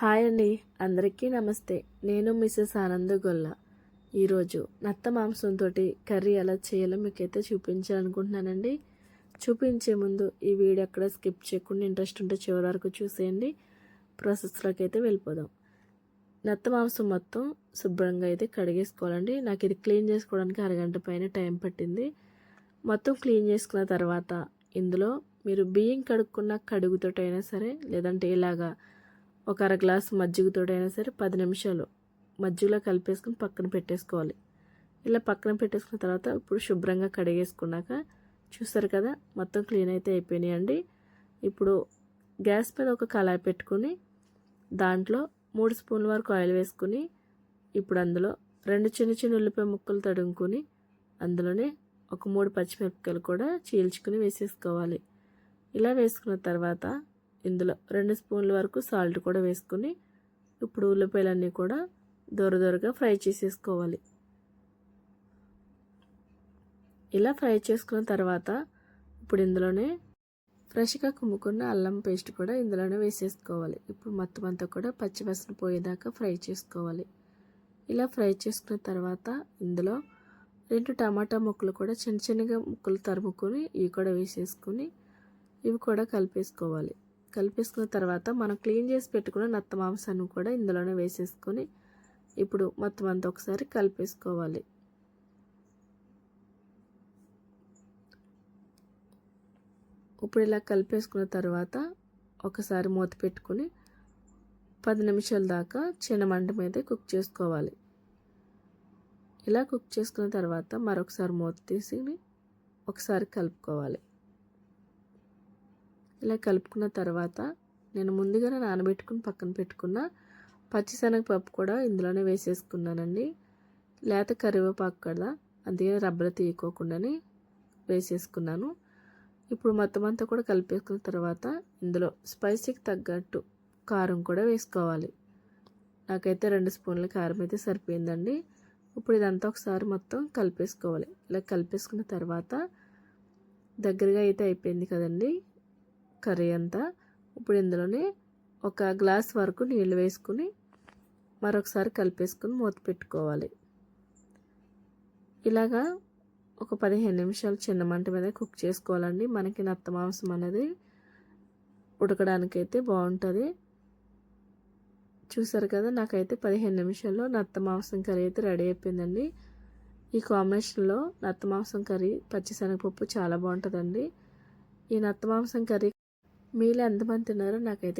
Hi అండి. అందరికీ నమస్తే. నేను మిసెస్ ఆనంద్ గొల్ల. ఈరోజు నత్త మాంసంతో కర్రీ ఎలా చేయాలో మీకైతే చూపించాలనుకుంటున్నానండి. చూపించే ముందు ఈ వీడియో అక్కడ స్కిప్ చేయకుండా ఇంట్రెస్ట్ ఉంటే చివరి వరకు చూసేయండి. ప్రాసెస్లోకి అయితే వెళ్ళిపోదాం. నత్త మాంసం మొత్తం శుభ్రంగా అయితే కడిగేసుకోవాలండి. నాకు ఇది క్లీన్ చేసుకోవడానికి అరగంట పైన టైం పట్టింది. మొత్తం క్లీన్ చేసుకున్న తర్వాత ఇందులో మీరు బియ్యం కడుక్కున్న కడుగుతోటైనా సరే లేదంటే ఇలాగా ఒక అర గ్లాసు మజ్జిగతోటైనా సరే పది నిమిషాలు మజ్జిగలో కలిపేసుకుని పక్కన పెట్టేసుకోవాలి. ఇలా పక్కన పెట్టేసుకున్న తర్వాత ఇప్పుడు శుభ్రంగా కడిగేసుకున్నాక చూస్తారు కదా మొత్తం క్లీన్ అయితే అయిపోయినాయండి. ఇప్పుడు గ్యాస్ మీద ఒక కళాయి పెట్టుకుని దాంట్లో మూడు స్పూన్ల వరకు ఆయిల్ వేసుకుని ఇప్పుడు అందులో రెండు చిన్న చిన్న ఉల్లిపాయ ముక్కలు తడుముకొని అందులోనే ఒక మూడు పచ్చిమిరపకాయలు కూడా చీల్చుకుని వేసేసుకోవాలి. ఇలా వేసుకున్న తర్వాత ఇందులో రెండు స్పూన్ల వరకు సాల్ట్ కూడా వేసుకుని ఇప్పుడు ఉల్లిపాయలన్నీ కూడా దొర దొరగా ఫ్రై చేసేసుకోవాలి. ఇలా ఫ్రై చేసుకున్న తర్వాత ఇప్పుడు ఇందులోనే ఫ్రెష్గా కుమ్ముకున్న అల్లం పేస్ట్ కూడా ఇందులోనే వేసేసుకోవాలి. ఇప్పుడు మొత్తం అంతా కూడా పచ్చివాసన పోయేదాకా ఫ్రై చేసుకోవాలి. ఇలా ఫ్రై చేసుకున్న తర్వాత ఇందులో రెండు టమాటా ముక్కలు కూడా చిన్న చిన్నగా ముక్కలు తరుముకొని ఇవి కూడా వేసేసుకొని ఇవి కూడా కలిపేసుకోవాలి. కలిపేసుకున్న తర్వాత మనం క్లీన్ చేసి పెట్టుకున్న నత్త మాంసాన్ని కూడా ఇందులోనే వేసేసుకొని ఇప్పుడు మొత్తం అంతా ఒకసారి కలిపేసుకోవాలి. ఇప్పుడు ఇలా కలిపేసుకున్న తర్వాత ఒకసారి మూత పెట్టుకుని పది నిమిషాల దాకా చిన్న మంట మీద కుక్ చేసుకోవాలి. ఇలా కుక్ చేసుకున్న తర్వాత మరొకసారి మూత తీసి ఒకసారి కలుపుకోవాలి. ఇలా కలుపుకున్న తర్వాత నేను ముందుగానే నానబెట్టుకుని పక్కన పెట్టుకున్న పచ్చిశనగపప్పు కూడా ఇందులోనే వేసేసుకున్నానండి. లేత కరివేపాకు కదా అందుకే రబ్బలు తీయకోకుండానే వేసేసుకున్నాను. ఇప్పుడు మొత్తం అంతా కూడా కలిపేసుకున్న తర్వాత ఇందులో స్పైసీకి తగ్గట్టు కారం కూడా వేసుకోవాలి. నాకైతే రెండు స్పూన్ల కారం అయితే సరిపోయిందండి. ఇప్పుడు ఇదంతా ఒకసారి మొత్తం కలిపేసుకోవాలి. ఇలా కలిపేసుకున్న తర్వాత దగ్గరగా అయితే అయిపోయింది కదండి. కర్రీ అంతా. ఇప్పుడు ఇందులోనే ఒక గ్లాస్ వరకు నీళ్ళు వేసుకుని మరొకసారి కలిపేసుకుని మూత పెట్టుకోవాలి. ఇలాగా ఒక పదిహేను నిమిషాలు చిన్న మంట మీద కుక్ చేసుకోవాలండి. మనకి నత్త మాంసం అనేది ఉడకడానికైతే బాగుంటుంది. చూసారు కదా నాకైతే పదిహేను నిమిషాల్లో నత్త మాంసం కర్రీ అయితే రెడీ అయిపోయిందండి. ఈ కాంబినేషన్లో నత్త మాంసం కర్రీ పచ్చిశనగపప్పు చాలా బాగుంటుందండి. ఈ నత్త మాంసం కర్రీ మీలో ఎంతమంది తిన్నారో నాకైతే